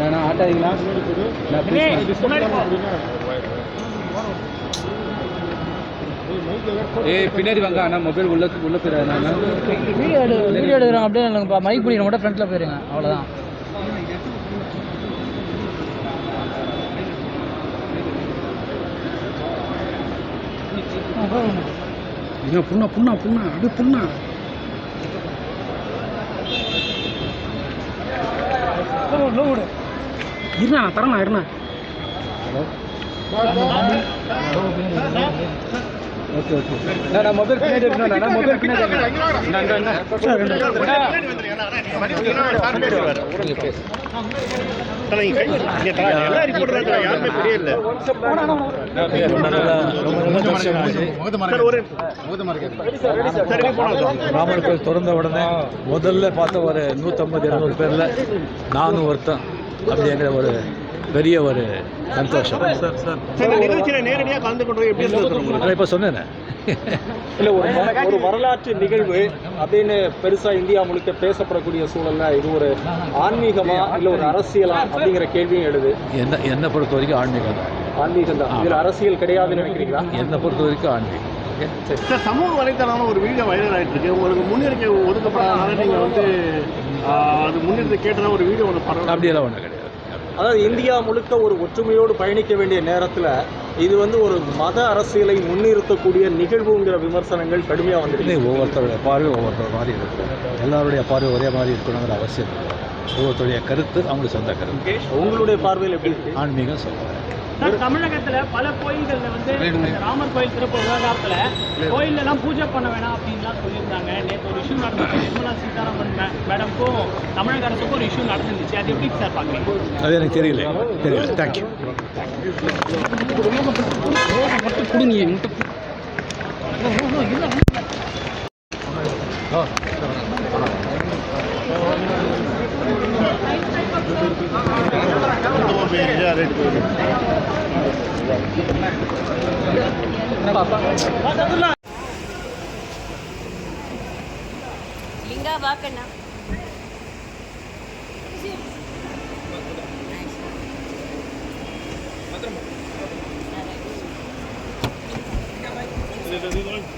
நான் ஆட்டாதீங்களா? ஏய் பின்னாடி வாங்க அண்ணா மொபைல் உள்ள உள்ள போயிடாது வீடியோ எடு வீடியோ எடுக்கிறோம் அப்படியே இல்லைங்கப்பா மைக் பிடிக்கணும் கூட ஃப்ரண்ட்டில் போயிருங்க அவ்வளோதான் ஐயோ புண்ணா புண்ணா புண்ணா அப்படியே புண்ணா. இருண்ணா நான் தரேண்ணா இருண்ணா. ஓகே ஓகே நான் நான் மொபைல் பின்னாடி இருக்கணும் நான். மொபைல் பின்னாடி ராமர் கோயில் திறந்த உடனே முதல்ல பார்த்த ஒரு நூற்றம்பது இருநூறு பேரில் நானும் ஒருத்தன். அப்படிங்கிற ஒரு பெரிய ஒரு சந்தோஷம். நேரடியாக கலந்து கொண்டு இப்போ சொன்னேனே. இல்லை ஒரு ஒரு வரலாற்று நிகழ்வு அப்படின்னு பெருசா இந்தியா முழுக்க பேசப்படக்கூடிய சூழல்ல இது ஒரு ஆன்மீகமா இல்ல ஒரு அரசியலா அப்படிங்கிற கேள்வியும் எழுது. என்ன என்னை பொறுத்த வரைக்கும் ஆன்மீகம் தான். ஆன்மீகம் தான். இதுல அரசியல் கிடையாதுன்னு நினைக்கிறீங்களா? என்னை பொறுத்த வரைக்கும் ஆன்மீகம். சார். சமூக வலைத்தளம் ஒரு வீடியோ வைரல் ஆயிட்டு இருக்கு. உங்களுக்கு முன்னுரிமை ஒதுக்கப்படாதனால நீங்க வந்து அது முன்னிறுத்தி கேட்டதா ஒரு வீடியோ ஒன்று பரவாயில்ல அப்படியெல்லாம் ஒன்றும் கிடையாது. அதாவது இந்தியா முழுக்க ஒரு ஒற்றுமையோடு பயணிக்க வேண்டிய நேரத்துல இது வந்து ஒரு மத அரசியலை முன்னிறுத்தக்கூடிய நிகழ்வுங்கிற விமர்சனங்கள் கடுமையா இல்லை வந்துருக்கு ஒவ்வொருத்தருடைய பார்வை ஒவ்வொருத்தர் மாதிரி இருக்கும் எல்லாருடைய பார்வை ஒரே மாதிரி இருக்கணுங்கிற அவசியம் ஒவ்வொருத்தருடைய கருத்து அவங்களுக்கு சொந்த கருத்து. உங்களுடைய பார்வையில் எப்படி ஆன்மீகம் சொல்லுவாங்க தமிழகத்துல பல கோயில்கள்ல வந்து ராமர் கோயில் திறப்பு விவகாரத்துல கோயில்ல எல்லாம் பூஜை பண்ண வேணாம் அப்படின்லாம் சொல்லியிருந்தாங்க. நேற்று ஒரு இஷ்யூ நடந்துச்சு. நிர்மலா சீதாராமன் மேடம்க்கும் தமிழக அரசுக்கும் ஒரு இஷ்யூ நடந்துருந்துச்சு. அது எப்படி சார் பார்க்குறீங்க அது எனக்கு தெரியல. தெரியல. தேங்க்யூ கொடுங்க என்கிட்ட லிங்கா வாக்கண்ணா இது- இது- இது-